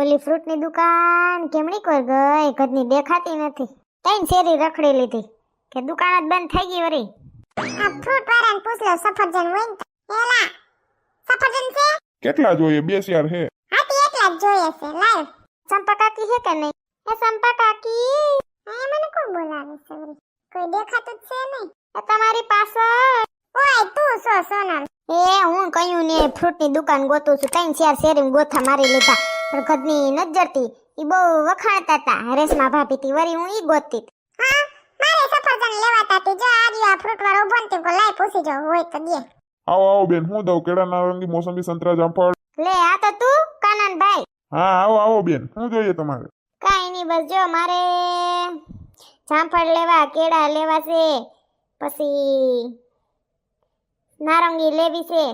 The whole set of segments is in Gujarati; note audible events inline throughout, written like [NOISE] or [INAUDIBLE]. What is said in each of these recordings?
ઓલી ફ્રૂટની દુકાન કેમણી કોઈ ગઈ? ઘરની દેખાતી નથી. તૈન શેરી રખડી લીધી કે દુકાન જ બંધ થઈ ગઈ વરી આ ફ્રૂટ વાળાને પૂછ લો સફરજન હોય ને તો. એલા સફરજન છે? કેટલા જોઈએ? બે ચાર હે હાથી એકલા જ જોઈએ છે. લાવ. ચંપા કાકી છે કે નહીં? એ ચંપા કાકી. અહીંયા મને કોણ બોલાવે છે વળી? કોઈ દેખાતું જ છે નહીં. એ તમારી પાછળ. ઓય તું છો સોનલ. એ હું કયું ને ફ્રૂટની દુકાન ગોતું છું. તૈન ચાર શેરી ગોથા મારી લીધા. પણ નજરતી ઈ બહુ વખાણતા હતા રેશમા ભાભી થી વરી હું ઈ ગોતતી હા મારે સફરજન લેવાતા તી. જો આ ફ્રૂટ વાળો ઊભો કો લાઈ પૂછી જો હોય તો દે. આવો આવો બેન હું દઉં? કેળા નારંગી મોસંબી સંતરા જામફળ. લે આ તો તું કાનનભાઈ. હા આવો આવો બેન. શું જોઈએ તમારે? કાઈ નહીં બસ જો મારે જામફળ લેવા કેળા લેવા છે. પછી નારંગી લેવી છે.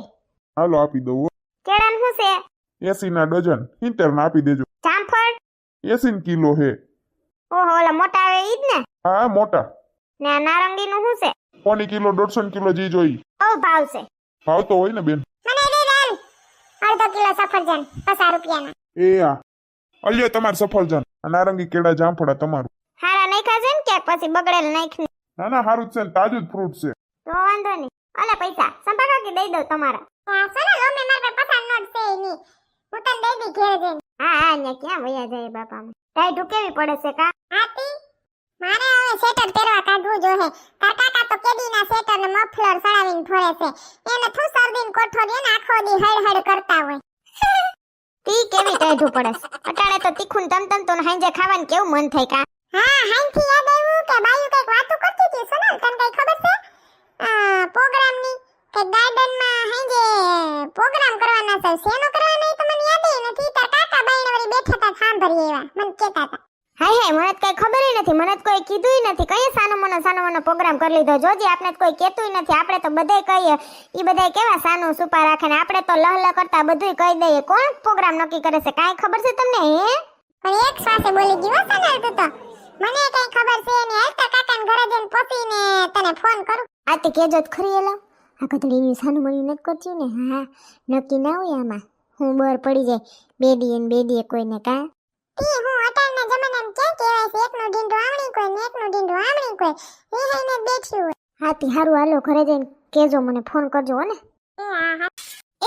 હાલો આપી દઉં. કેળાનું શું છે? એસી ના ડઝન સિત્તેર આપી દેજો. જામફળ? એસીન કિલો હે. ઓહો ઓલા મોટા આવે ઈ જ ને? હા મોટા. ને આ નારંગીનું શું છે? પોની કિલો દોઢસો કિલો જી જોઈ. ઓ ભાવ છે. ભાવ તો હોય ને બેન? મને દે દેન અડધો કિલો સફરજન પચાસ રૂપિયાના. એ આ. અલ્યો તમાર સફરજન. નારંગી કેળા જામફળા તમારું. હારા નાખ્યા છે ને ક્યાંક પછી બગડેલ નાખી. ના ના સારું જ છે ને તાજું જ ફ્રૂટ છે. તો વાંધો નહીં. અલે પૈસા સંભાળો કે દઈ દઉં તમારા? આ સોનલ ઓમે મારે પાસે પસાર નોટ છે ઈ ની હું તને દઈ દી ઘેર જઈને. હા હા અહીંયા ક્યાં વયા જાય બાપામાં? ટાઈટ ઢુકેવી પડે છે કા? આતી મારે હવે સ્વેટર પહેરવા કાઢવું જોઈએ તાર કાકા તો કેડીના સ્વેટર ને મફલર સડાવીને ફરે છે. એને થું શરદી ને કોઠોડી ને આખો દી હળ હળ કરતા હોય. [LAUGHS] તી કેવી ટાઈટ પડે અટાણે તો તીખું તમ તમ તો હાંજે ખાવાનું કેવું મન થાય કા? હા હાંથી યાદ આવ્યું કે બાયુ કંઈક વાતો કરતી હતી સોનલ તને કઈ ખબર છે? આ પ્રોગ્રામની કે ગાર્ડનમાં હાંજે પ્રોગ્રામ કરવાના છે. શેનો કરવાનો એ તો મને યાદ નથી. તાર કાકા બાઈને વળી બેઠા હતા સાંભળી એવા. મને કહેતા હતા હાય હાય મને તો કઈ ખબર નથી. મને કોઈ કીધું નથી. કઈ સાનો મનો સાનો મનો પ્રોગ્રામ કરી લીધો? જોજી આપણે કોઈ કહેતું નથી. આપણે તો બધાય કહીએ. એ બધાય કેવા સાનું સુપા રાખે ને આપણે તો લહ લહ કરતા બધુંય કહી દઈએ. કોણ પ્રોગ્રામ નક્કી કરે છે? કાંઈ ખબર છે તમને હે? પણ એક શ્વાસે બોલી ગયો સોનલ તું તો. મને કઈ ખબર છે ને હાલ તાર કાકાને ઘરે જઈને પોતીને તને ફોન કરું. આ તે કેજો જ ખરી એલા. આ કથળીની સાનું મળ્યું નથી કરતી ને? હા નક્કી ના હોય આમાં. હું બર પડી જાય. બે દીએ ને બે દીએ કોઈને કા તી હું અટાણના જમાનામાં ક્યાં કહેવાય છે? એકનું ઢીંઢું આમણી કોઈ ને એકનું ઢીંઢું આમણી કોઈ. એ હાઈને બેઠી હોય. હાથી હારું હાલો ઘરે જઈને કેજો મને ફોન કરજો હો ને. એ હા હા.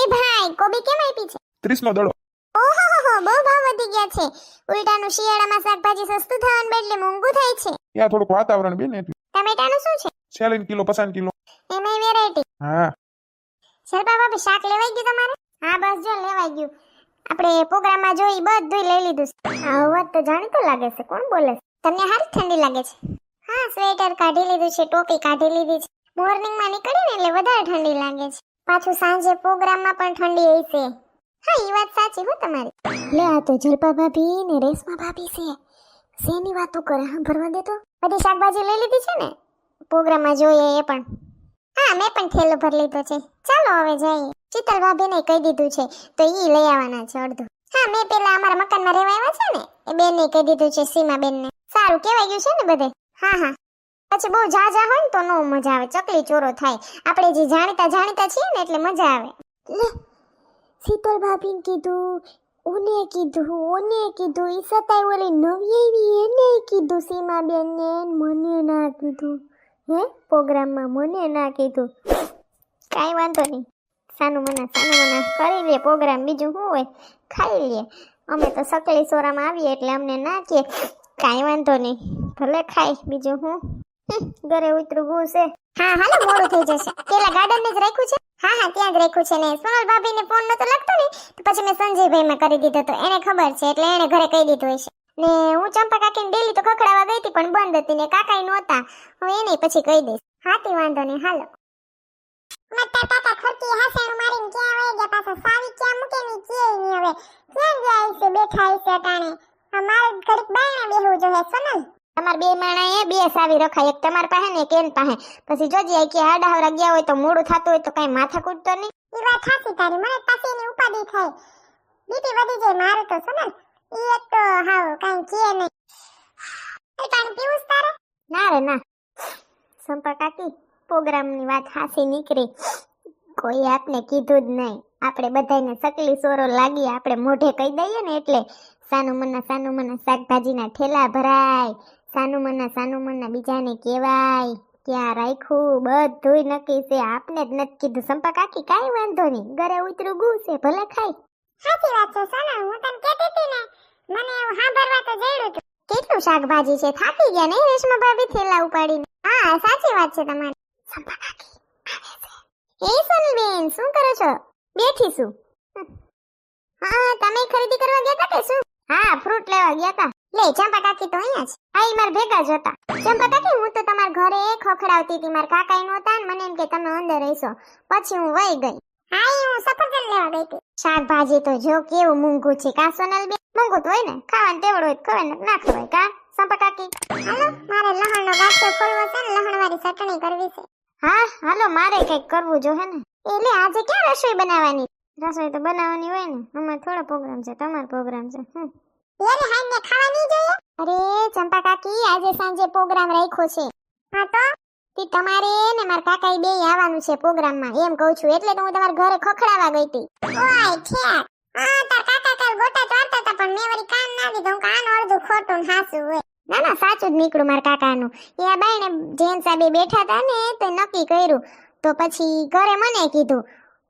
એ ભાઈ કોબી કેમ આપી છે? ત્રીસ નો દડો. ઓહોહો બહુ ભાવ વધી ગયા છે. ઉલટાનું શિયાળામાં શાકભાજી સસ્તું થવાને બદલે મોંઘું થાય છે. ત્યાં થોડુંક વાતાવરણ બેન એટલે ટમેટાનું શું છે? છેલ્લીન કિલો પસાન કિલો. એમાંય વેરાયટી હા. શરપા બાપી શાક લેવાઈ ગયું તમારે? હા બસ જો લેવાઈ ગયું. આપણે પ્રોગ્રામમાં જોઈ બધું લઈ લીધું આ અવાજ તો જાણીતો લાગે છે કોણ બોલે છે? તમને હારી ઠંડી લાગે છે? હા સ્વેટર કાઢી લીધું છે ટોપી કાઢી લીધી છે. મોર્નિંગમાં નીકળીને એટલે વધારે ઠંડી લાગે છે. પાછું સાંજે પ્રોગ્રામમાં પણ ઠંડી હોય છે. હા એ વાત સાચી હો તમારી. લે આ તો જલપા ભાભી ને રેશમા ભાભી છે. શેની વાતો કરે હા ભરવા દે તો. બધી શાકભાજી લઈ લીધી છે ને? પ્રોગ્રામમાં જોઈએ એ પણ. હા, મેં પણ થેલો ભરી લીધો છે. ચાલો હવે જઈએ. શીતલ ભાભીને કહી દીધું છે, તો ઈ લઈ આવવાના છે અડધું. હા, મેં પેલા અમારા મકાનમાં રહેવા આવ્યા છે ને, એ બેનને કહી દીધું છે સીમા બેનને સારું કહેવાય ગયું છે ને બધે? હા હા. પછી બહુ ઝાઝા હોય ને તો નો મજા આવે, ચકલી ચોરો થાય. આપણે જે જાણીતા જાણીતા છીએ ને એટલે મજા આવે. લે, શીતલ ભાભીને કીધું, ઓને કીધું ઓને કીધું એ સતાય ઓલી નવી એવી એને કીધું સીમા બેનને મને ના કીધું. હે પ્રોગ્રામમાં મને ના કીધું. કાંઈ વાંધો નહીં. સાનું મના સાનું મના કરી લે પ્રોગ્રામ, બીજું શું હોય? ખાઈ લે. અમે તો સકલી સોરામાં આવીએ એટલે અમને ના કે. કાંઈ વાંધો નહીં. ભલે ખાઈ બીજું હું? ઘરે ઉતરું ગુ છે. હા, હાલો, મોડું થઈ જશે. પેલા ગાર્ડન જ રાખ્યું છે? હા હા, ત્યાં જ રાખ્યું છે ને. સોનલ ભાભીને ફોન નતો લાગતો ને? તો પછી મેં સંજયભાઈમાં કરી દીધો તો એને ખબર છે, એટલે એને ઘરે કહી દીધું હશે. ને હું ચંપા કાકીને ડેલી તો ખખડાવા ગઈ હતી પણ બંધ હતી ને કાકાઈ નહોતા. હું એને પછી કહી દઈશ. હાતી વાંધો નહીં હાલો. મત્તર તાર કાકા ખર્ચી હાસેણું મારીને ક્યાં વહી ગયા? પાછા સાવી ક્યાં મૂકે ની નહીં હવે? ક્યાં જાય છે બેઠા છે અટાણે. અમારે મારે ઘડીક બાયણે બેહવું જોઈએ સોનલ. તમારે બે માણા એ બે સાવી રખાય. એક તમારી પાસે ને એક એન પાસે. પછી જોજે કે આડા હવરા ગયા હોય તો મોડું થતું હોય તો કઈ માથા કૂટતો નહીં. એ વાત સાચી તારી. મને પાછી એની ઉપાધિ થાય બીપી વધી જાય મારું તો સોનલ. એક તો હાવ કાંઈ છે નહીં એ પાણી પીવું તારે ના રે ના સંપર્ક કાકી પ્રોગ્રામની વાત હાસી નીકળી કોઈ આપને કીધું જ નહીં આપણે બધાને સકલી સોરો લાગી આપણે મોઢે કહી દઈએ ને એટલે સાનુમના સાનુમના શાકભાજીના ઠેલા ભરાય સાનુમના સાનુમના બીજાને કહેવાય ક્યાં રાખ્યું બધુંય નક્કી છે આપને જ નથી કીધું સંપા કાકી કાંઈ વાંધો નહીં ઘરે ઉતરું ગુ છે ભલે ખાય સાચી વાત છે સોનલ હું તને કહેતી હતી ને, મને એવું સાંભળવા તો જઈડું હતું. કેટલું શાકભાજી છે, થાકી ગયા નહીં રેશમા ભાભી થેલા ઉપાડીને? હા, સાચી વાત છે તમારી. સંપા કાકી શું કરો છો? બેઠી છું. હા, તમે ખરીદી કરવા ગયા હતા કે શું? હા, ફ્રૂટ લેવા ગયા હતા લે, ચંપા કાકી તો અહીંયા છે હા માર ભેગા જ હતા. ચંપા કાકી, હું તો તમારા ઘરે ખખડાવતી હતી. મારા કાકા નહોતા ને મને એમ કે તમે અંદર રહેશો. પછી હું વહી ગઈ. હા ઈ હું સફરજન લેવા ગઈ હતી. શાકભાજી તો જો કેવું મૂંગું છે કા સોનલ બે? મૂંગું તો હોય ને ખાવાનું તેવડું હોય ખવાય ને ના ખવાય કા? કાકી? હાલો મારે લહણનો ગાંઠિયો ખોલવો છે ને લહણવાળી ચટણી કરવી છે. હા હાલો મારે કંઈક કરવું જો હે ને. એટલે આજે ક્યાં રસોઈ બનાવવાની? રસોઈ તો બનાવવાની હોય ને અમારે થોડો પ્રોગ્રામ છે તમારો પ્રોગ્રામ છે હમ. એની હાઈને ખાવા નહીં જોઈએ અરે ચંપા કાકી આજે સાંજે પ્રોગ્રામ રાખ્યો છે. હા તો? તી તમારે ને મારા કાકાએ બે આવવાનું છે પ્રોગ્રામમાં, એમ કહું છું. એટલે હું તમારા ઘરે ખખડાવા ગઈ હતી. ઓય ઠેક હા, તાર કાકા કાલ ગોટા ચાડતા હતા, પણ મેં વળી કાન ના દીધું. કાન અડધું ખોટું ને હાસું હોય. ના ના, સાચું જ નીકળું મારા કાકાનું. એ આ બાઈને જેન સાબે બેઠા હતા ને તો નક્કી કર્યું. તો પછી ઘરે મને કીધું.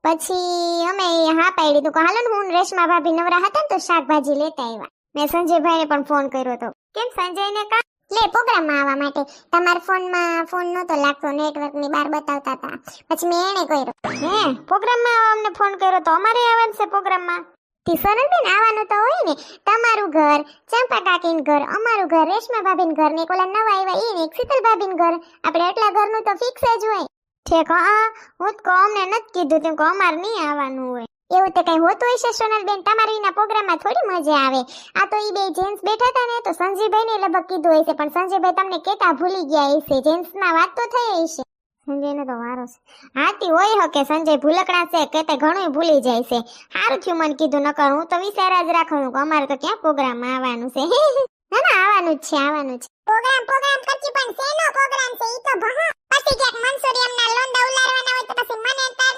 પછી અમે હા પાડી તો હાલો ને હું ને રેશમા ભાભી નવરા હતા ને તો શાકભાજી લેતા આવ્યા મેં સંજયભાઈને પણ ફોન કર્યો હતો. કેમ સંજયને કા લે પ્રોગ્રામમાં આવવા માટે. તમારા ફોનમાં ફોન નહોતો લાગતો નેટવર્કની બહાર બતાવતા હતા. પછી મેં એને કર્યો. હે પ્રોગ્રામમાં આવવા અમને ફોન કર્યો તો અમારે આવવાનું છે પ્રોગ્રામમાં? તી સોનલબેન આવવાનું તો હોય ને. તમારું ઘર ચંપા કાકીન ઘર અમારું ઘર રેશમા ભાભીન ઘર ને કોલા નવા આવ્યા એ ને શીતલ ભાભીન ઘર. આપણે એટલા ઘરનું તો ફિક્સ જ હોય. ઠેક હા હું. તો કહું અમને નથી કીધું તેમ કહું અમારે નહીં આવવાનું હોય. એવું તો કઈ હોતું હશે, સોનલબેન? તમારે એના પ્રોગ્રામમાં થોડી મજા આવે. આ તો ઈ બે જેન્ટ્સ બેઠા હતા ને, તો સંજયભાઈને લગભગ કીધું હશે, પણ સંજયભાઈ તમને કેતા ભૂલી ગયા હશે. જેન્ટ્સમાં વાત તો થઈ હશે. સંજયનો તો વારો છે. હાથી હોય હકે, સંજય ભૂલકણા છે, કે તે ઘણું ભૂલી જાય છે. સારું થયું મને કીધું, નકર હું તો વિચાર જ રાખું કે અમારે તો ક્યાં પ્રોગ્રામમાં આવવાનું છે. [LAUGHS] ના ના, આવવાનું છે આવવાનું છે. પ્રોગ્રામ પ્રોગ્રામ કરતી પણ શેનો પ્રોગ્રામ છે? ઈ તો ભહા. પછી ક્યાંક મનસુરિયમના લોંડા ઉલારવાના હોય તો પછી મને તાર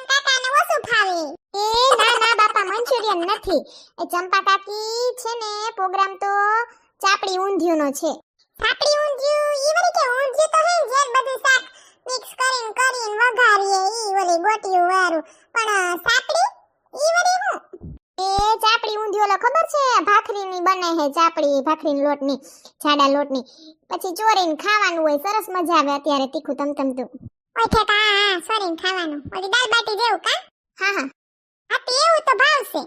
કાકાને ઓછું એ ના ના, બાપા, મંચુરિયન નથી. એ ચંપા કાકી છે ને, પ્રોગ્રામ તો ચાપડી ઊંધિયુંનો છે. ચાપડી ઊંધિયું? ઈ વળી કે ઊંધિયું તો હે જે બધું શાક મિક્સ કરીને કરીને વઘારીએ. ઈ ઓલી ગોટિયું વાળું. પણ ચાપડી? ઈ વળી હું? એ ચાપડી ઊંધિયું ઓલો ખબર છે? ભાખરીની બને હે ચાપડી, ભાખરીની લોટની, જાડા લોટની. પછી ચોરીને ખાવાનું હોય, સરસ મજા આવે અત્યારે તીખું તમતમતું. ઓય ઠેક હા હા સોરી ખાવાનું. ઓલી દાલ બાટી જેવું કા? હા હા. તો એવું તો ભાવશે.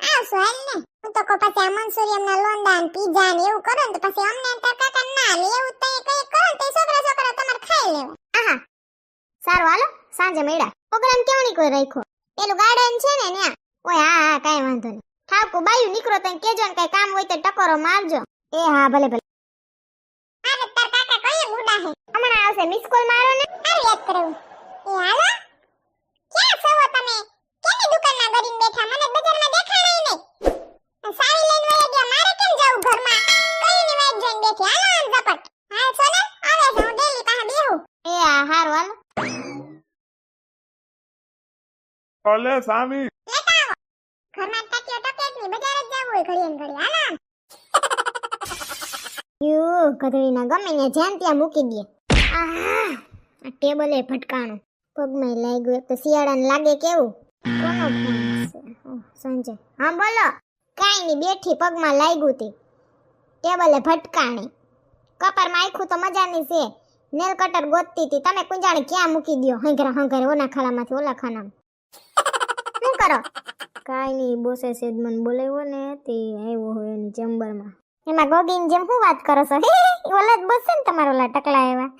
આવશો હાલ ને. હું તો કહું પછી આ મંચુરિયમના લોંડા ને પીઝા ને એવું કરો ને તો પછી અમને તાર કાકા ના લે એવું તો કઈ કરો ને તો છોકરા છોકરા તમારે ખાઈ લેવા. આહા સારું હાલો. સાંજે મેળા પ્રોગ્રામ કેવણી કોઈ રાખ્યો? પેલું ગાર્ડન છે ને ત્યાં. ઓય હા હા કાંઈ વાંધો નહીં. ઠાકુ બાયું નીકળો તો કેજો ને કઈ કામ હોય તો ટકોરો મારજો. એ હા ભલે ભલે. અરે તાર કાકા કઈ બુડા હે? હમણાં આવશે મિસ કોલ મારો ને. અરે યાદ કરું એ હાલો. ક્યાં છો તમે? કેની દુકાનમાં ગરીને બેઠા? મને બજારમાં દેખાણા નહીં. સાડી લઈને વયા ગયા મારે કેમ જવું ઘરમાં? કઈની વાટ જોઈને બેઠી? હાલો આમ ઝપટ. હા સોનલ આવે છે હું ડેલી પાસે બેહું. એ હા હારું હાલો. અલે સામી. લેતા આવો. ઘરમાં ટક્યો ટકે જ બજાર જ જવું હોય ઘડીએ ને હાલો આમ. યુ ગધડીના ગમે ને જ્યાં ત્યાં મૂકી દે. આહ આ ટેબલે ભટકાણું. પગમાં લાગ્યું એક તો શિયાળાને લાગે કેવું? કોનો ફોન છે સંજય. હા બોલો. કાંઈ નહીં બેઠી પગમાં લાગ્યું તી. ટેબલે ભટકાણી. કપારમાં આખું તો મજાની છે. નેલ કટર ગોતતી હતી તમે કુંજાણી ક્યાં મૂકી દો હંગરા હંગરે ઓના ખાલામાંથી ઓલા ખાનામાં. શું કરો? કાંઈ નહીં બોસે સેજ મને બોલાવ્યો ને તે આવ્યો હોય એની ચેમ્બરમાં. એમાં ગોગીન જેમ હું વાત કરો છો? ઓલા જ બોલશે ને તમારો ઓલા ટકલા એવા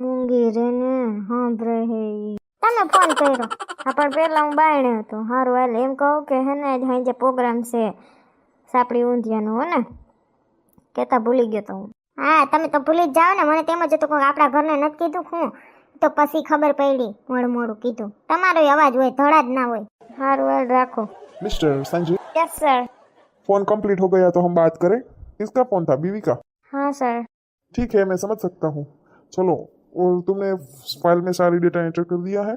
મૂંગી રે ને હા હે ઈ. તમે ફોન કર્યો હા પણ પેલા હું બાયણે હતો હારું હાલ એમ કહું કે હે ને આજે પ્રોગ્રામ છે સાપડી ઊંધિયાનો હો ને કેતા ભૂલી ગયો તો હું હા તમે તો ભૂલી જ જાઓ ને મને તેમ જ હતું કે આપણા ઘરને નથી કીધું હું તો પછી ખબર પડી મોડું મોડું કીધું તમારો અવાજ હોય ધડા જ ના હોય હારું હાલ રાખો mister Sanjay yes sir phone complete हो गया तो हम बात करें किसका फोन था बीवी का હા સર ठीक है मैं समझ सकता हूँ चलो और तुमने फ़ाइल में सारी डेटा एंटर कर दिया है?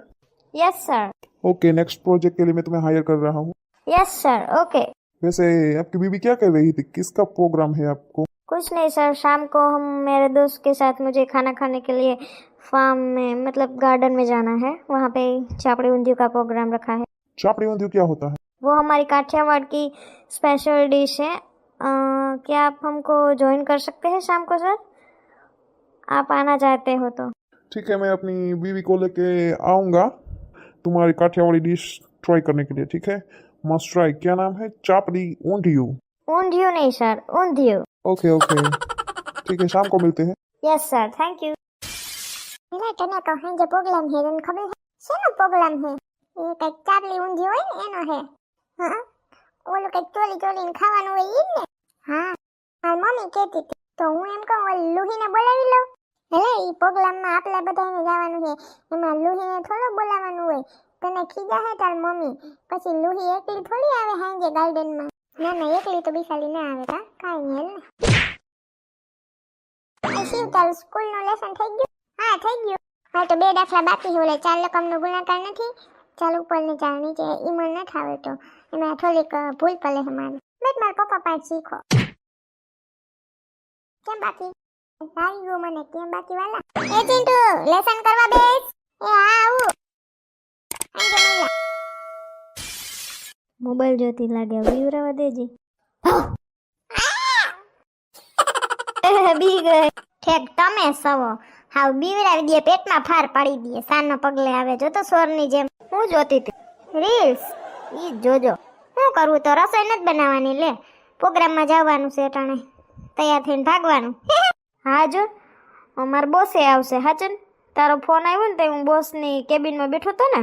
Yes sir okay next project के लिए मैं तुम्हें हायर कर रहा हूँ। यस सर ओके वैसे आपकी बीबी क्या कर रही थी? किसका प्रोग्राम है आपको? कुछ नहीं सर शाम को हम मेरे दोस्त के साथ मुझे खाना खाने के लिए फार्म में मतलब गार्डन में जाना है। वहाँ पे चापड़ी ऊंधियों का प्रोग्राम रखा है। चापड़ी उन्दियों क्या होता है? वो हमारी काठियावाड़ की स्पेशल डिश है। आ, क्या आप हमको ज्वाइन कर सकते हैं शाम को सर आप आना चाहते हो तो ठीक है मैं अपनी बीवी को लेके आऊँगा तुम्हारी काठियावाड़ी डिश ट्राई करने के लिए ठीक है मस्ट ट्राई क्या नाम है चापड़ी ऊंधियो ऊंधियो नहीं सर ऊंधियो ओके ओके ठीक है शाम को मिलते हैं यस सर थैंक यू એટલે તને કહું હે જે પ્રોગ્રામ હે તને ખબર હે શેનો પ્રોગ્રામ હે એ કઈક ચાપલી ઊંધી હોય ને એનો હે હા ઓલું કઈક ચોલી ચોલીને ખાવાનું હોય ઈ જ ને હા મારી મમ્મી કહેતી હતી તો હું એમ કહું ઓલી લુહીને બોલાવી લઉં એટલે એ પ્રોગ્રામમાં આપણે બધાને જવાનું છે. એમાં લુહીને થોડો બોલાવવાનું હોય. તને ખીજા હે તાર મમ્મી? પછી લુહી એકલી થોડી આવે હાંજે ગાર્ડનમાં. ના ના, એકલી તો બિસાલી ના આવે કા? કાંઈ હેલ હાલ. ને શિવ, તારું સ્કૂલનું લેસન થઈ ગયું? હા, થઈ ગયું. હા તો બે દાખલા બાકી છે ચાર રકમનો ગુણાકાર નથી. ચાલ ઉપર ને ચાર નીચે, ઈ મને નથી આવડતો એમાં થોડીક ભૂલ પડે છે મારે. બેટ મારા પપ્પા પાસે શીખો. કેમ બાકી? આવી ગો મને કેમ બાકી વાલા? એ ચિંટુ લેસન કરવા બેસ. એ હા આવું. આંગે મોબાઈલ જોતી લાગે વિવરાવા દેજી. [LAUGHS] બી ગઈ. ઠેક તમે સવો. હાવ બીવરાવી દે પેટમાં ફાર પાડી દે. સાનો પગલે આવે જો તો સોરની જેમ. હું જોતી હતી. રીલ્સ ઈ જોજો. શું કરવું તો રસોઈ નથી બનાવવાની લે. પ્રોગ્રામમાં જવાનું છે ટાણે. તૈયાર થઈને ભાગવાનું. હા જો. મારા બોસે આવશે હાચન તારો ફોન આવ્યો ને તો હું બોસની કેબિનમાં બેઠો હતો ને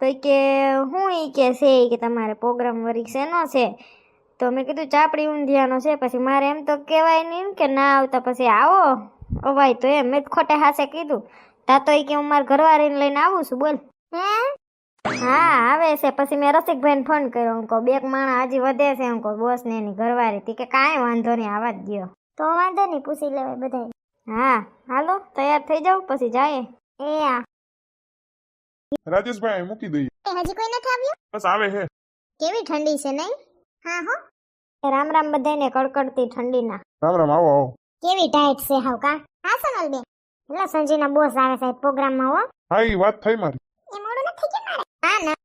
તો કે હું એ કે છે કે તમારે પ્રોગ્રામ વરી શેનો છે? તો મેં કીધું ચાપડી ઊંધિયાનો છે. પછી મારે એમ તો કહેવાય નહીં ને કે ના આવતા પછી આવો. અવાય તો એમ મેં જ ખોટે હાસે કીધું. તા તો એ કે હું મારા ઘરવાળીને લઈને આવું છું બોલ. હા? આવે છે. પછી મેં રસિકભાઈને ફોન કર્યો. હું કહું બે માણા હજી વધે છે. હું કહું બોસ ને એની ઘરવાળી. તી કે કાંઈ વાંધો નહીં આવા જ દ્યો. તો વાંધો નહીં પૂછી લેવાય બધાય હા હાલો તૈયાર થઈ જાવ પછી જાય એ આ. રાજેશભાઈ મૂકી દઈએ. એ હજી કોઈ નથી આવ્યું? બસ આવે હે. કેવી ઠંડી છે નહીં? હા હો. રામ રામ બધાને કડકડતી ઠંડીના. રામ રામ આવો આવો. કેવી ટાઈટ છે હાવ કા? હા સોનલ બેન એટલે સંજીના બોસ આવે છે પ્રોગ્રામમાં હો. હા એ વાત થઈ મારી. એ મોડું નથી કે મારે? હા ના.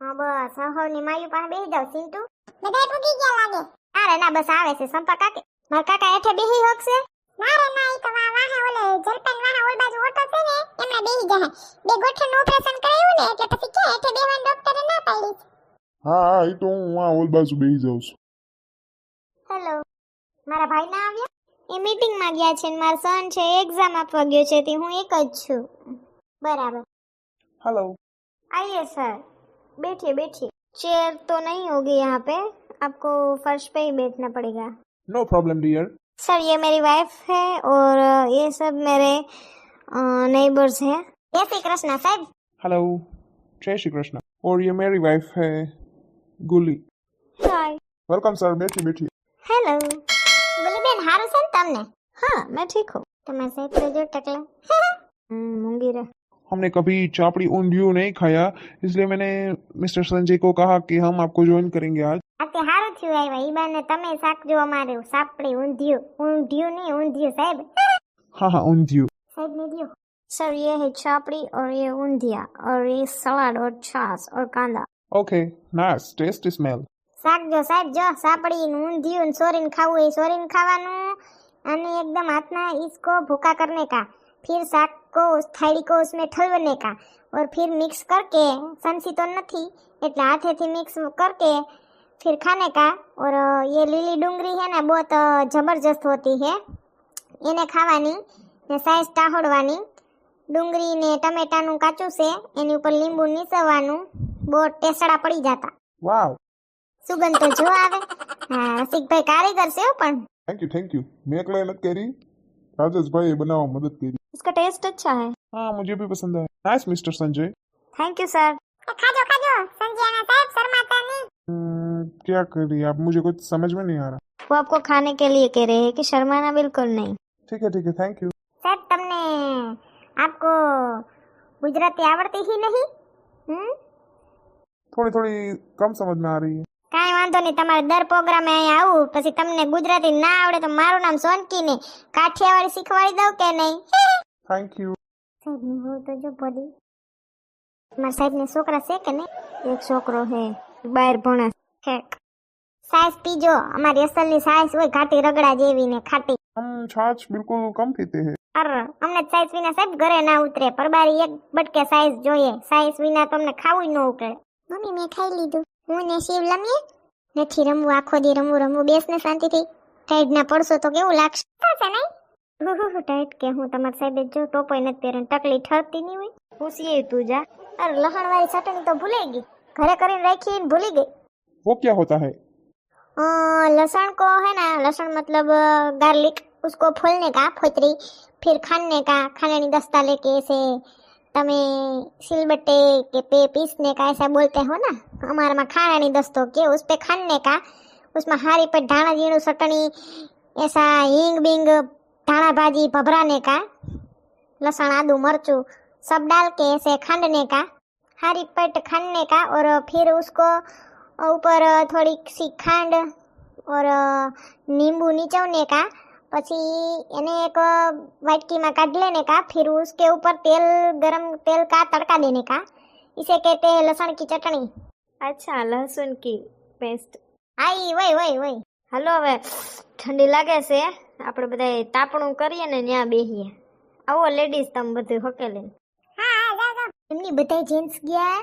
હા બસ હવની માયુ પાસે બેસી જાવ સિંટુ બધાય પૂગી ગયા લાગે. અરે ના બસ આવે છે સંપા કાકે. મારા કાકા હેઠે બેસી હકશે ના રે ના ઈ તો વા વાહે ઓલે જલપન વાહે ઓલ બાજુ ઓટો છે ને એમાં બેહી જાય બે ગોઠણનું ઓપરેશન કરાવ્યું ને એટલે પછી કે હેઠે બેહવાની ડોક્ટરે ના પાડી હા હા એ તો હું આ ઓલ બાજુ બેસી જાઉં છું હેલો મારા ભાઈ ના આવ્યા એ મીટિંગમાં ગયા છે ને મારો સન છે એક્ઝામ આપવા ગયો છે તે હું એક જ છું બરાબર हेलो आइए सर बैठिए बैठिए चेयर तो नहीं होगी यहाँ पे आपको फर्श पे ही बैठना पड़ेगा नो प्रॉब्लम डियर सर ये मेरी वाइफ है और अ, ये सब मेरे नेबर्स हैं જય શ્રી કૃષ્ણ સાહેબ हेलो जय श्री कृष्ण और ये मेरी वाइफ है गुली हाय वेलकम सर बैठिए बैठिए હેલો બોલી બેન હારું છે ને તમને हाँ मैं ठीक हूँ તમારે સાહેબ તો જો ટકલા हम्म, मूंगी रे हमने कभी चापड़ी ऊंधियो नहीं खाया इसलिए मैंने मिस्टर संजय को कहा कि हम आपको ज्वाइन करेंगे आज આ તે હારું થયું આવ્યા ઈ બાને તમે શાક જો અમારે સાપડી ઊંધિયું ઊંધિયું નહીં ઊંધિયું સાહેબ हाँ हाँ ऊंधियो સાહેબ ને દ્યો सर ये है चापड़ी और ये ऊंधिया और ये सलाद और छाछ और कांदा ओके नाइस टेस्टी स्मेल શાક જો સાહેબ જો સાપડી ને ઊંધિયું ને સોરીને ખાવું એ સોરીને ખાવાનું અને एकदम हाथना इसको भूखा करने का फिर साग को उस थाली को उसमें ठलवने का और फिर मिक्स करके संसी तो नहीं એટલે હાથેથી મિક્સ करके फिर खाने का और अ, ये લીલી ડુંગળી है ना बहुत अ, जबरदस्त होती है એને ખાવાની ને સાઈઝ ટાહોડવાની ડુંગળી ને ટમેટાનું કાચું છે એની ઉપર લીંબુ નીસવવાનું બહુ ટેસડા પડી જતા वाह સુગંધ તો જો આવે હા રસિકભાઈ કારીગર છે હો પણ थैंक यू थैंक यू मैं अकेला मत करी राजेश भाई बनाओ मदद करी इसका टेस्ट अच्छा है हाँ मुझे भी पसंद है nice mister Sanjay thank you sir એ ખાજો ખાજો સંજયના સાહેબ શર્માતા નહીં हम्म, क्या करिए आप मुझे कुछ समझ में नहीं आ रहा वो आपको खाने के लिए कह रहे हैं कि शर्माना बिल्कुल नहीं ठीक है ठीक है थैंक यू સાહેબ તમને આપકો ગુજરાતી આવડતી ही नहीं હમ थोड़ी थोड़ी कम समझ में आ रही है કાંઈ વાંધો નહીં તમારે દર પ્રોગ્રામે અહીંયા આવું પછી તમને ગુજરાતી ના આવડે તો મારું નામ સોનકી ને કાઠિયાવાડી શીખવાડી દઉં કે નહીં થેન્ક યુ સાહેબ હું છોકરા છે કે નહીં? એક છોકરો હે બહાર ભણે છે. સાઈઝ પીજો અમારી અસલની સાઈઝ હોય ઘાટી રગડા જેવી ને ખાટી. હમ છાછ બિલકુલ કમ પીતે હે. અર અમને સાઈઝ વિના સાહેબ ઘરે ના ઉતરે. પર પરબારી એક બટકે સાઈઝ જોઈએ. સાઈઝ વિના તમને ખાવું ન ઉકળે. મમ્મી મેં ખાઈ લીધું. હું ને શિવ લમીએ? નથી રમવું. આખો દી રમવું રમવું બેસને શાંતિથી. સાઈડના પડશો તો કેવું લાગશે? નહીં. હું ટાઈટ કે હું તમારા સાહેબે જો ટોપોય નથી પહેરે ટકલી ઠરતી નહીં હોય પૂછીએ તું જા અરે લહણ વાળી ચટણી તો ભૂલાઈ ગઈ ઘરે કરીને રાખી ને ભૂલી ગઈ वो क्या होता है अ, लहसुन को है ना लहसुन मतलब गार्लिक उसको फोलने का फोतरी फिर खाने का खाने दस्ता लेके ऐसे तमे सिलबट्टे के पे पीसने का ऐसा बोलते हो ना हमारे में खाने दस्तो के उस पे खाने का उसमें हारी पे धाना जीणु चटनी ऐसा हींग बिंग धाना भाजी भभराने का लहसुन आदू मरचू सब डाल के ऐसे खांडने का हारी पट खाने का और फिर उसको ऊपर थोड़ी सी खांड और नींबू निचोड़ने का પછી એને એક वाटकी में काट लेने का फिर उसके ऊपर तेल गरम तेल का तड़का देने का इसे कहते हैं लहसुन की चटनी અચ્છા લહસુન કી પેસ્ટ आई वही वही वही હાલો, હવે ઠંડી લાગે છે. આપણે બધા તાપણું કરીએ ને ત્યાં બેહીએ. આવો લેડીઝ તમે બધું હકેલીને. એમની બધા જેન્ટ્સ ગયા.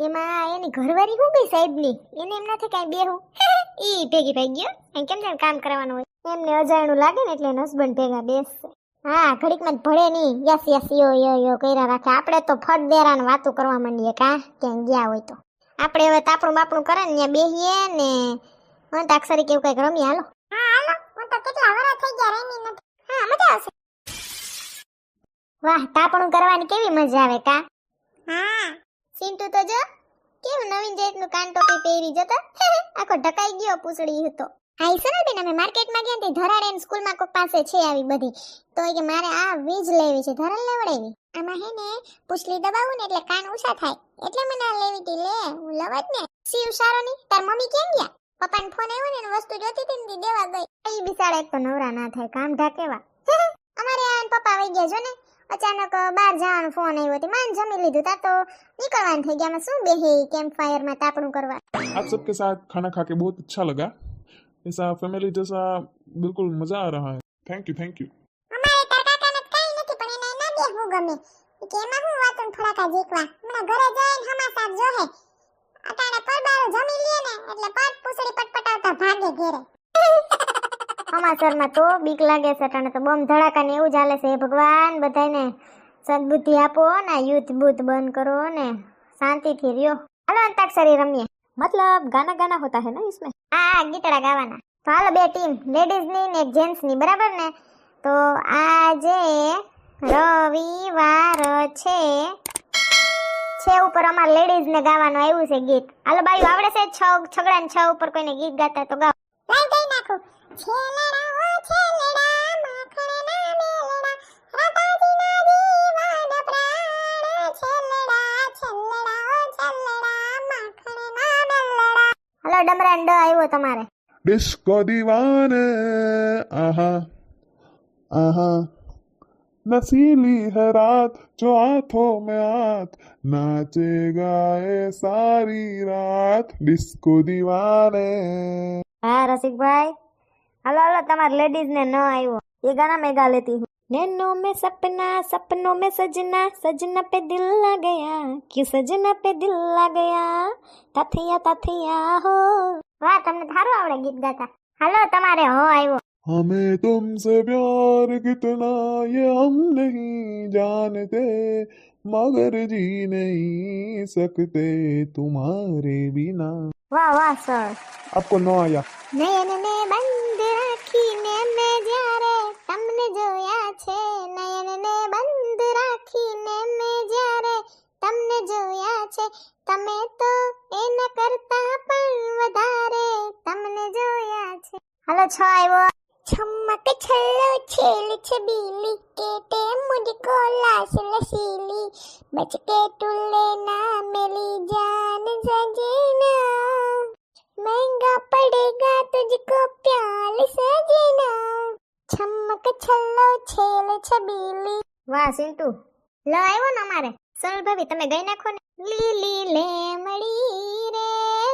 એમાં એની ઘરવાળી હું ગઈ સાહેબની? એને એમ નથી કાંઈ બેહું. [LAUGHS] એ ભેગી ભાઈ ગયો. અહીં કેમ જાણે કામ કરવાનું હોય? એમને અજાણું લાગે ને એટલે એના હસબન્ડ ભેગા બેસશે. હા, ઘડીકમાં જ ભળે નહીં. યસ યસ, યો યો યો, કર્યા રાખે. આપણે તો ફટ દેરાને વાતું કરવા માંડીએ કા ક્યાંય ગયા હોય તો. આપણે હવે તાપણું બાપણું કરે ને ત્યાં બેહીએ ને અંતાક્ષરી કેવું કંઈક રમીએ હાલો. હા હાલો. હું તો કેટલા વરસ થઈ ગયા રમી નથી. હા મજા આવશે. વાહ તાપણું કરવાની કેવી મજા આવે કા હા. સિન્ટુ તો જો કેવું નવીન જાતનું કાન ટોપી પહેરી જતો આખો ઢકાઈ ગયો પૂછડી હતો. હા ઈ બેન અમે માર્કેટમાં ગયા તે ધરાડે સ્કૂલમાં કોક પાસે છે આવી બધી. તો કે મારે આ વીજ લેવી છે ધરાડ લેવડાવી. આમાં હે ને પૂછલી દબાવું ને એટલે કાન ઓછા થાય. એટલે મને આ લેવી હતી લે હું લવ જ ને. શિવ સારો ની તાર મમ્મી કેમ ગયા? પપ્પાને ફોન આવ્યો ને એને વસ્તુ જોતી હતી ને તી દેવા ગઈ ઈ બિચારા એક તો નવરા ના થાય કામ ઢાકેવા [LAUGHS] અમારે આ પપ્પા વઈ ગયા જો ને અચાનક બહાર જવાનો ફોન આવ્યો હતી માન જમી લીધું તા તો નીકળવાનું થઈ ગયા આમાં શું બેહે કેમ્પ ફાયર માં તાપણું કરવા आप सबके साथ खाना खा के बहुत अच्छा लगा ऐसा फैमिली जैसा बिल्कुल मजा आ रहा है थैंक यू थैंक यू અમારે તાર કાકાને તો કાંઈ નથી પણ એને ના બેહવું ગમે ઈ કે એમાં હું વાતું ને થોડાકા જીકવા હમણાં ઘરે જઈને હમાસાર જોહે અટાણે પરબારું જમી લે ને એટલે પટ પૂછડી પટપટાવતા ભાગે ઘેરે અમાસરમાં તો બીક લાગે છે અટાણે તો બોમ્બ ધડાકા ને એવું જ હાલે છે હે ભગવાન બધાને સદબુદ્ધિ આપો ને આ યુદ્ધ બુદ્ધ બંધ કરો ને શાંતિથી રહ્યો હાલો અંતાક્ષરી રમીએ मतलब गाना गाना होता है ना इसमें હા હા ગીતડા ગાવાના તો હાલો બે ટીમ લેડીઝ ની ને જેન્ટ્સ ની બરાબર ને તો આજે રવિવાર છે છે ઉપર અમાર લેડીઝ ને ગાવાનું આવ્યું છે ગીત. હાલો બાઈ આવડે છે છ છગડા છ ઉપર કોઈને ગીત ગાતા તો ગાઓ. લાઈ ડમરા ડ આવ્યો તમારે. ડિસ્કો દીવાને. આહા આહા. नसीली है रात जो हाथों में हाथ नाचेगा ये सारी रात डिस्को दीवाने હા રસિકભાઈ હાલો હાલો તમારે લેડીઝ ને ન આવ્યો ये गाना मैं गा लेती हूँ नैनों में सपना सपनों में सजना सजना पे दिल आ गया क्यों सजना पे दिल आ गया ताथिया ताथिया हो વાહ તમને સારું આવડે ગીત ગાતા હાલો તમારે હો આવ્યો हमें तुमसे प्यार कितना ये हम नहीं जानते मगर जी नहीं सकते तुम्हारे बिना વાહ વાહ સર आपको न आया નયનને બંધ રાખીને મેં જ્યારે તમને જોયા છે નયનને બંધ રાખીને મેં જ્યારે તમને જોયા છે તમે તો એના કરતા પણ વધારે તમને જોયા છે હાલો છ આવ્યો છમક છલ્લો છેલ છબીલી કેટે મુજકો લાશ લસીલી બચકે તુલે ના મેલી જાન સજના મહેંગા પડેગા તુજકો પ્યાલ સજના છમક છલ્લો છેલ છબીલી વાહ સિન્ટુ લો આવ્યો ને અમારે સરળ ભાભી તમે ગઈ નાખો ને લીલી લેમડી રે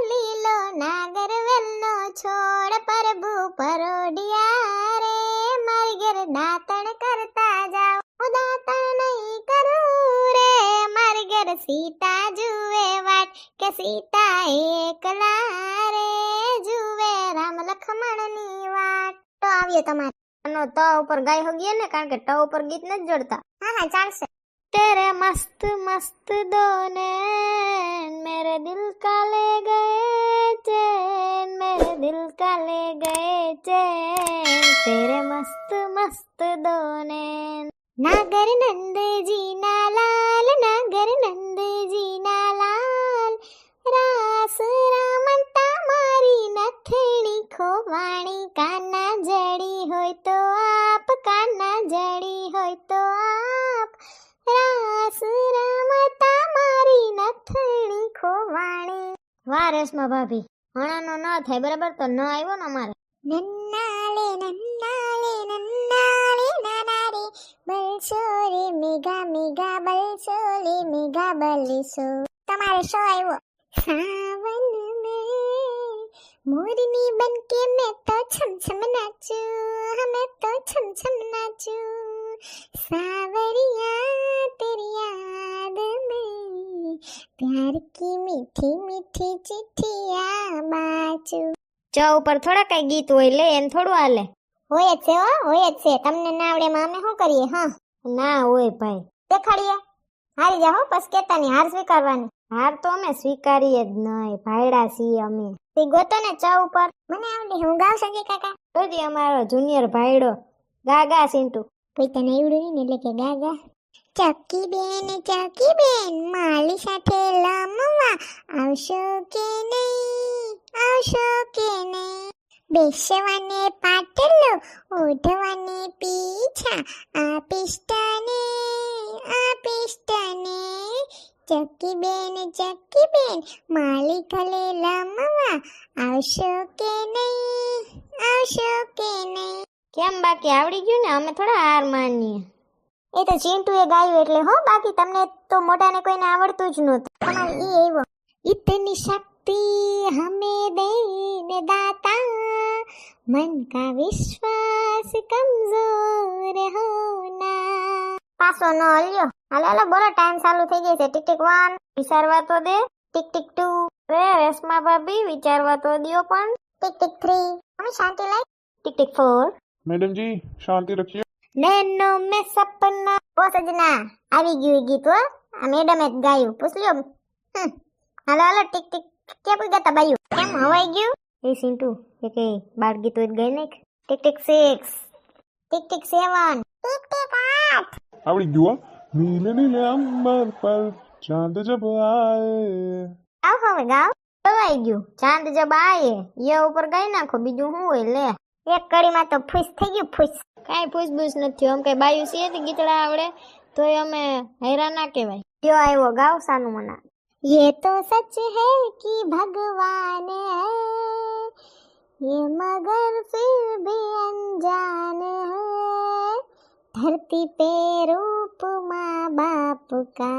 લીલો નાગર વેલનો છોડ પરબુ પરોડ સીતા જુએ વાટ કે સીતા એકલા રે જુએ રામ લખમણની વાટ તો આવ્યો તમારે આનો ત ઉપર ગાય હોગીએ ને કારણ કે ટ ઉપર ગીત નથી જોડતા હા હા ચાલશે तेरे मस्त मस्त दो नैन मेरे दिल का ले गए चैन मेरे दिल का ले गए चैन तेरे मस्त मस्त दो नैन નાગર નંદજી ના લાલ નાગર નંદજી નથણી ખોવાણી કાના જડી હોય તો આપ કાના જડી હોય તો આપ. રાસ રમતા મારી નથણી ખોવાણી. વારસમાં ભાભી. હણાનો ન થાય, બરાબર? તો ન આવ્યો ને અમારે. નન્નાલે નન્નાલે નન્નાલે નાનારે. બલસો રે મેગા મેઘા બલસો રે મેઘા, બલસો. તમારે શો આવ્યો? સાવન में मोरनी बन के मैं तो छम छम नाचू हाँ, मैं तो छम छम नाचू। सावरिया तेरी याद में प्यार की मीठी मीठी चिट्ठिया बाचू। जो ऊपर थोड़ा कई गीत हो ले एन थोड़ा आले। हो अच्छे हो हो अच्छे तुमने ना माँ में हो करिए हाँ। ना होए भाई देखाड़िए हारी जाओ पसकेता नहीं हार स्वीकारवानी। હાર તો અમે સ્વીકારીએ જ નહીં, ભાયડા છીએ અમે. તે ગોતો ને ચા ઉપર. મને આવડી હું ગાવ સકે કાકા? જોજી અમારો જુનિયર ભાયડો, ગાગા સિન્ટુ કોઈ તને આવડું નહીં એટલે કે ગા ગા ચકી બેન ચકી બેન માલી સાથે લમવા. આવશો કે નહીં? આવશો કે નહીં? બેસવાને પાટલો, ઓઢવાને પીછા. આ પિસ્ટને આ પિસ્ટને ચકી બેન ચકી બેન માલિક લે લમવા આવશો કે નહીં? આવશો કે નહીં? કેમ બાકી? આવડી ગયું ને? અમે થોડા હાર માનીએ. એ તો ચિંટુએ ગાયું એટલે હો બાકી તમને તો મોટાને કોઈને આવડતું જ નહોતું. તમારે એ એવો ઇતની શક્તિ હમે દઈને દાતા. મન કા વિશ્વાસ કમજોર હોના પાછો ન હલ્યો હાલે હાલે બોલો ટાઈમ ચાલુ થઈ જશે ટીક ટીક વન વિચારવા તો દે ટીક ટીક ટુ રે રેશમા ભાભી વિચારવા તો દિયો પણ ટીક ટીક થ્રી અમે શાંતિ લાઈ tick tick four madam ji શાંતિ રખીએ નેનો મે સપના ઓ સજના આવી ગયું ગીત હો આ મેડમે જ ગાયું પૂછલ્યો હાલો હાલો ટીક ટીક ક્યાં પૂછ ગાતા બાયું કેમ હવાઈ ગયું એ સિન્ટુ એ કે બાળ ગીતો જ ગઈ નાખ tick tick six tick tick seven tick tick આઠ आवड़ी गया नीले नीले अंबर पर चांद जब आए આવ હવે ગાવ દવાઈ ગયું ચાંદ જબ આયે ય ઉપર ગઈ નાખો બીજું શું હોય લે એક કડીમાં તો ફૂસ થઈ ગયું ફૂસ કાંઈ ફૂસબૂસ નથી થયું આમ કઈ બાયું છીએ તે ગીતડા આવડે તોય અમે હેરા ના કહેવાય કયો આવ્યો ગાવ સાનું મના ये तो सच है कि भगवान है ये मगर फिर भी अनजान है धरती पे रूप माँ बाप का।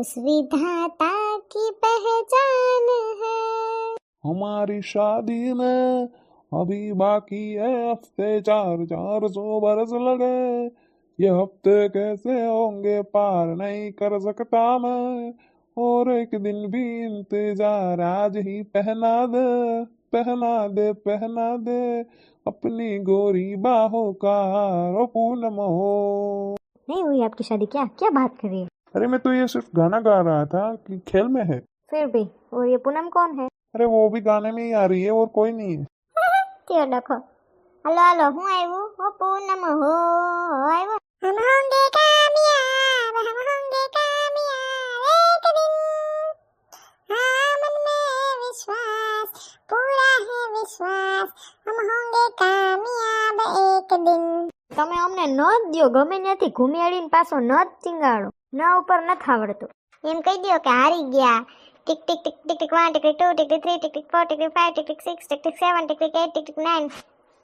उस विधाता की पहचान है। हमारी शादी में अभी बाकी है हफ़्ते चार चार सौ बरस लगे। ये हफ़्ते कैसे होंगे पार नहीं कर सकता मैं। और एक दिन भी इंतज़ार आज ही पहना दे पहना दे पहना दे। अपनी गोरी बाहों का रो पूनम हो नहीं हुई आपकी शादी क्या क्या बात कर रही है अरे मैं तो ये सिर्फ गाना गा रहा था कि खेल में है फिर भी और ये पूनम कौन है अरे वो भी गाने में ही आ रही है और कोई नहीं है કયો ડખો હલો હલો હું આવ્યું હો પૂનમ હો આવ્યો हम होंगे कामयाब हम होंगे कामयाब एक दिन हाँ मन में विश्वास पूरा है विश्वास हम होंगे कामयाब एक दिन તમે અમને ન જ દ્યો ગમે ત્યાંથી ઘૂમી અડીને પાછો ન જ ચીંગાડો ન ઉપર નથી આવડતું એમ કહી દો કે હારી ગયા tick tick tick tick tick one tick tick two tick tick three tick tick four tick tick five tick tick six tick tick seven tick tick eight tick tick nine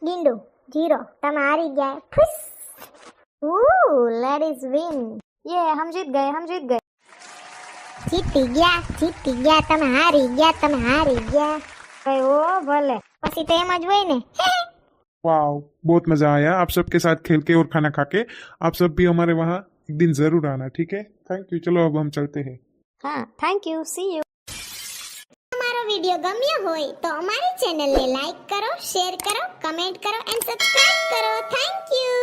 ગીંડુ zero તમે હારી ગયા ફુસ ઉ લેડીઝ વિન યે હમ જીત ગયે હમ જીત ગયે જીતી ગયા જીતી ગયા તમે હારી ગયા તમે હારી ગયા કઈ ઓ ભલે પછી તો એમ જ હોય ને वाह बहुत मजा आया आप सबके साथ खेल के और खाना खा के आप सब भी हमारे वहाँ एक दिन जरूर आना ठीक है थैंक यू चलो अब हम चलते हैं હા થેન્ક યુ સી યુ અમારો વિડિયો ગમ્યો હોય તો અમારી ચેનલને લાઈક કરો શેર કરો કમેન્ટ કરો એન્ડ સબસ્ક્રાઇબ કરો થેન્ક યુ